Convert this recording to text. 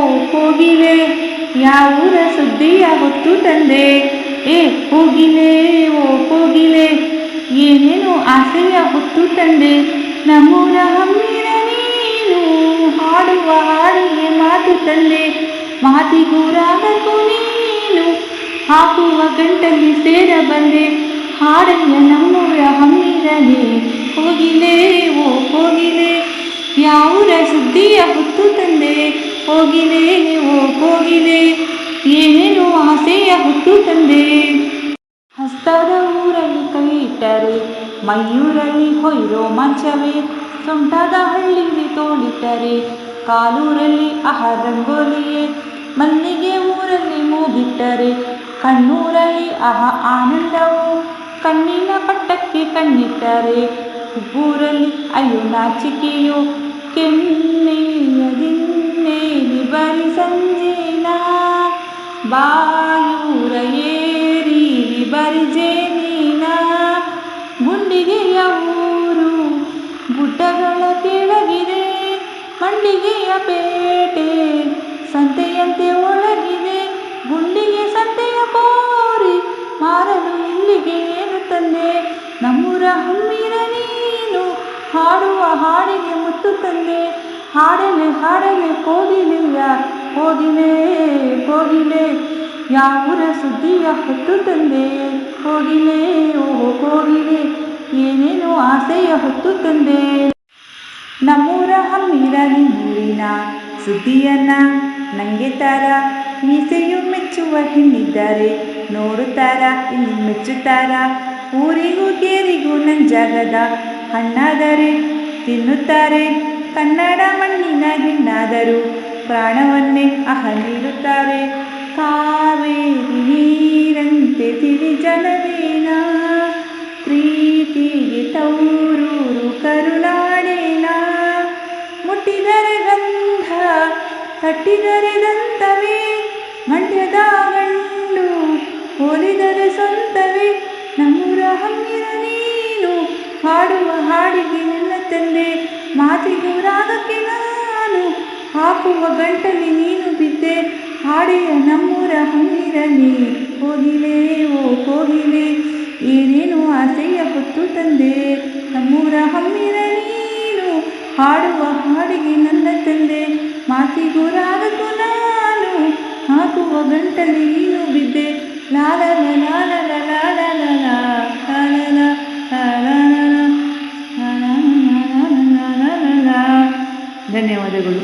ಕೋಗಿಲೆ ಯಾವೂರ ಸುದ್ದಿಯ ಹೊತ್ತು ತಂದೆ? ಏ, ಹೋಗಿಲೆ, ಓ, ಹೋಗಿಲೆ, ಏನೇನು ಆಸೆಯ ಹೊತ್ತು ತಂದೆ? ನಮ್ಮೂರ ಹಮ್ಮಿರ ನೀನು ಹಾಡುವ ಹಾಡಿಗೆ ಮಾತು ತಂದೆ. ಮಾತಿಗೂರಾಗಬೇಕು ನೀನು ಹಾಕುವ ಗಂಟಲ್ಲಿ ಸೇರ ಬಂದೆ. ಹಾಡಲ್ಲ ನಮ್ಮೂರ ಹಮ್ಮಿರಲಿ. ಹೋಗಿಲೆ, ಓ, ಹೋಗಿಲೆ, ಯಾವೂರ ಸುದ್ದಿಯ ಹೊತ್ತು ತಂದೆ? ಹೋಗಿಲೆ ಓ ಹೋಗಿಲೆ ಏನೇನು ಆಸೆಯ ಹುಟ್ಟು ತಂದೆ? ಹಸ್ತದ ಊರಲ್ಲಿ ಕೈ ಇಟ್ಟರೆ ಮೈಯೂರಲ್ಲಿ ಹೊಯ್ರೋ ಮಂಚವೇ. ಸೊಂಟದ ಹಳ್ಳಿಗೆ ತೋಳಿಟ್ಟರೆ, ಕಾಲೂರಲ್ಲಿ ಅಹ ರಂಗೋಲಿಯೇ. ಮಲ್ಲಿಗೆ ಊರಲ್ಲಿ ಮೂಗಿಟ್ಟರೆ, ಕಣ್ಣೂರಲ್ಲಿ ಅಹ ಆನಂದವು. ಕಣ್ಣಿನ ಪಟ್ಟಕ್ಕೆ ಕಣ್ಣಿಟ್ಟರೆ ಊರಲ್ಲಿ ಅಯ್ಯೋ ನಾಚಿಕೆಯೋ. ಕೆನ್ನೆಯದಿನ್ನೇಲಿ ಬಾಯೂರ ಏರಿ ಬರಿ ನೀನ ಗುಂಡಿಗೆಯ ಊರು ಗುಡ್ಡಗಳ ಕೆಳಗಿದೆ ಮಂಡಿಗೆಯ ಪೇಟೆ ಸಂತೆಯಂತೆ ಒಳಗಿದೆ, ಗುಂಡಿಗೆ ಸಂತೆಯ ಕೋರಿ ಮಾರಲು ಇಲ್ಲಿಗೆ ಏನು ತಂದೆ? ನಮ್ಮೂರ ಹಮ್ಮಿರ ನೀನು ಹಾಡುವ ಹಾಡಿಗೆ ಮುತ್ತು ತಂದೆ. ಹಾಡಲೆ ಹಾಡಲೆ ಕೋಗಿಲೆಯ ಕೋಗಿಲೆ ಹೋಗಿಲೆ ಯಾವೂರ ಸುದ್ದಿಯ ಹೊತ್ತು ತಂದೆ? ಹೋಗಿಲೆ ಓ ಹೋಗಿಲೆ ಏನೇನು ಆಸೆಯ ಹೊತ್ತು ತಂದೆ? ನಮ್ಮೂರ ಹಮ್ಮಿರ ನಿಮ್ಮೂರಿನ ಸುದ್ದಿಯನ್ನ ನಂಗೆ ತಾರ. ಮೀಸೆಯು ಮೆಚ್ಚುವ ಹೆಣ್ಣಿದ್ದಾರೆ ನೋಡುತ್ತಾರ, ಇಲ್ಲಿ ಮೆಚ್ಚುತ್ತಾರ. ಊರಿಗೂ ಕೇರಿಗೂ ನಂಜಾಗದ ಹಣ್ಣಾದರೆ ತಿನ್ನುತ್ತಾರೆ. ಕನ್ನಡ ಮಣ್ಣಿನ ಹೆಣ್ಣಾದರೂ ಪ್ರಾಣವನ್ನೇ ಅಹ ನೀಡುತ್ತಾರೆ ಕಾವೇರಿ ನೀರಂತೆ ತಿಳಿ ಜನವೇನ ಪ್ರೀತಿಗೆ ತೌರೂರು ಕರುಣಾಡೇನ? ಮುಟ್ಟಿದರೆ ಗಂಧ, ತಟ್ಟಿದರೆ ದಂತವೇ? ಮಂಡ್ಯದ ಗಂಡು ಹೋಲಿದರೆ ಸ್ವಂತವೇ? ನಮ್ಮೂರ ಹಮ್ಮಿರ ನೀನು, ಹಾಡುವ ಹಾಡಿಗೆ ನಿನ್ನ ತಂದೆ, ಮಾತಿಗೂ ರಾಗಕ್ಕೆ ನಾನು ಹಾಕುವ ಗಂಟಲಿ ನೀನು ಬಿದ್ದೆ ಹಾಡೆಯ ನಮ್ಮೂರ ಹಮ್ಮಿರ ಕೋಗಿಲೆ ಓ ಕೋಗಿಲೆ ಏನೇನು ಆಸೆಯ ಹೊತ್ತು ತಂದೆ ನಮ್ಮೂರ ಹಮ್ಮಿರ ನೀನು ಹಾಡುವ ಹಾಡಿಗೆ ನನ್ನ ತಂದೆ ಮಾತಿಗೂ ರಾಗಕ್ಕೂ ನಾನು ಹಾಕುವ ಗಂಟಲಿ ನೀನು ಬಿದ್ದೆ ಲಾಲ ಲಾಲ ಲಾಲಲ ಲಾಲಲ ಧನ್ಯವಾದಗಳು